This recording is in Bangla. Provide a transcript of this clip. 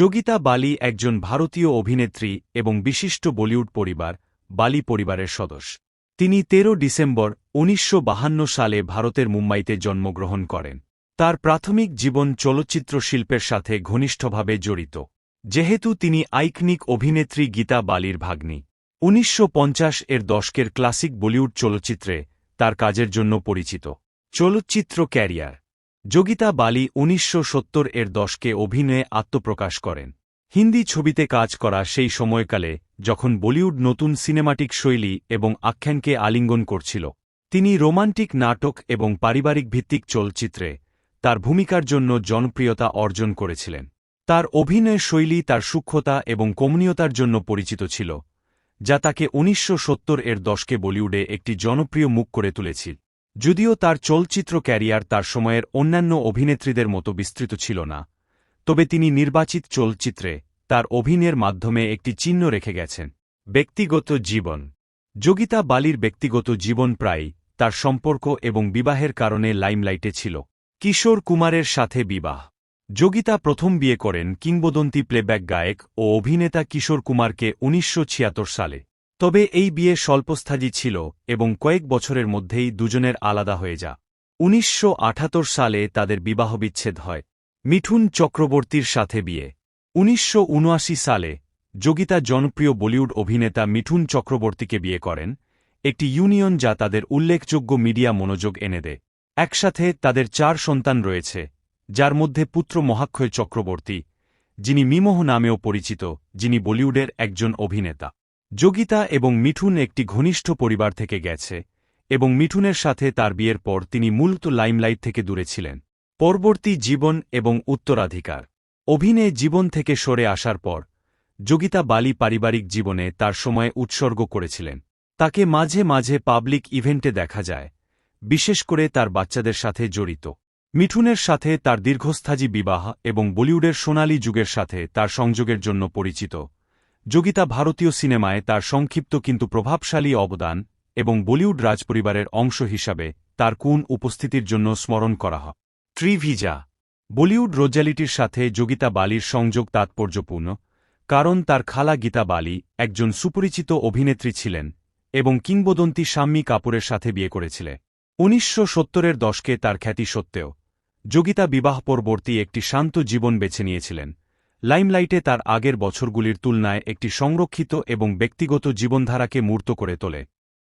যোগিতা বালি একজন ভারতীয় অভিনেত্রী এবং বিশিষ্ট বলিউড পরিবার, বালি পরিবারের সদস্য। তিনি ১৩ ডিসেম্বর উনিশশো সালে ভারতের মুম্বাইতে জন্মগ্রহণ করেন। তার প্রাথমিক জীবন চলচ্চিত্র শিল্পের সাথে ঘনিষ্ঠভাবে জড়িত, যেহেতু তিনি আইকনিক অভিনেত্রী গীতা বালির ভাগ্নি। উনিশশো পঞ্চাশ এর দশকের ক্লাসিক বলিউড চলচ্চিত্রে তার কাজের জন্য পরিচিত। চলচ্চিত্র ক্যারিয়ার যোগিতা বালি উনিশশো এর দশকে অভিনয়ে আত্মপ্রকাশ করেন। হিন্দি ছবিতে কাজ করা সেই সময়কালে, যখন বলিউড নতুন সিনেমাটিক শৈলী এবং আখ্যানকে আলিঙ্গন করছিল। তিনি রোমান্টিক নাটক এবং পারিবারিক ভিত্তিক চলচ্চিত্রে তার ভূমিকার জন্য জনপ্রিয়তা অর্জন করেছিলেন। তার অভিনয় শৈলী তার সূক্ষ্মতা এবং কমনীয়তার জন্য পরিচিত ছিল, যা তাকে উনিশশো সত্তর এর দশকে বলিউডে একটি জনপ্রিয় মুখ করে তুলেছিল। যদিও তার চলচ্চিত্র ক্যারিয়ার তার সময়ের অন্যান্য অভিনেত্রীদের মতো বিস্তৃত ছিল না, তবে তিনি নির্বাচিত চলচ্চিত্রে তার অভিনয়ের মাধ্যমে একটি চিহ্ন রেখে গেছেন, ব্যক্তিগত জীবন। যোগিতা বালির ব্যক্তিগত জীবন প্রায় তার সম্পর্ক এবং বিবাহের কারণে লাইমলাইটে ছিল। কিশোর কুমারের সাথে বিবাহ। যোগিতা প্রথম বিয়ে করেন কিংবদন্তি প্লেব্যাক গায়ক ও অভিনেতা কিশোর কুমারকে উনিশশো ছিয়াত্তর সালে। তবে এই বিয়ে স্বল্পস্থায়ী ছিল এবং কয়েক বছরের মধ্যেই দুজনের আলাদা হয়ে যা। উনিশশো সালে তাদের বিবাহবিচ্ছেদ হয়। মিঠুন চক্রবর্তীর সাথে বিয়ে। উনিশশো সালে যোগিতা জনপ্রিয় বলিউড অভিনেতা মিঠুন চক্রবর্তীকে বিয়ে করেন। একটি ইউনিয়ন যা তাদের উল্লেখযোগ্য মিডিয়া মনোযোগ এনে দেয়। একসাথে তাদের চার সন্তান রয়েছে, যার মধ্যে পুত্র মহাক্ষয় চক্রবর্তী, যিনি মিমোহ নামেও পরিচিত, যিনি বলিউডের একজন অভিনেতা। যোগিতা এবং মিঠুন একটি ঘনিষ্ঠ পরিবার থেকে গেছে, এবং মিঠুনের সাথে তার বিয়ের পর তিনি মূলত লাইমলাইট থেকে দূরে ছিলেন। পরবর্তী জীবন এবং উত্তরাধিকার। অভিনয়ে জীবন থেকে সরে আসার পর, যোগিতা বালি পারিবারিক জীবনে তার সময় উৎসর্গ করেছিলেন। তাকে মাঝে মাঝে পাবলিক ইভেন্টে দেখা যায়, বিশেষ করে তার বাচ্চাদের সাথে জড়িত। মিঠুনের সাথে তার দীর্ঘস্থাজী বিবাহ এবং বলিউডের সোনালী যুগের সাথে তার সংযোগের জন্য পরিচিত যোগিতা ভারতীয় সিনেমায় তার সংক্ষিপ্ত কিন্তু প্রভাবশালী অবদান এবং বলিউড রাজপরিবারের অংশ হিসাবে তার কোন উপস্থিতির জন্য স্মরণ করা হয়। ট্রিভিজা বলিউড রোজালিটির সাথে যোগিতা বালির সংযোগ তাৎপর্যপূর্ণ, কারণ তার খালা গীতা বালি একজন সুপরিচিত অভিনেত্রী ছিলেন এবং কিংবদন্তি শাম্মী কাপুরের সাথে বিয়ে করেছিলেন। উনিশশো সত্তরের দশকে তার খ্যাতি সত্ত্বেও যোগিতা বিবাহ পরবর্তী একটি শান্ত জীবন বেছে নিয়েছিলেন। লাইমলাইটে তার আগের বছরগুলির তুলনায় একটি সংরক্ষিত এবং ব্যক্তিগত জীবনধারাকে মূর্ত করে তোলে।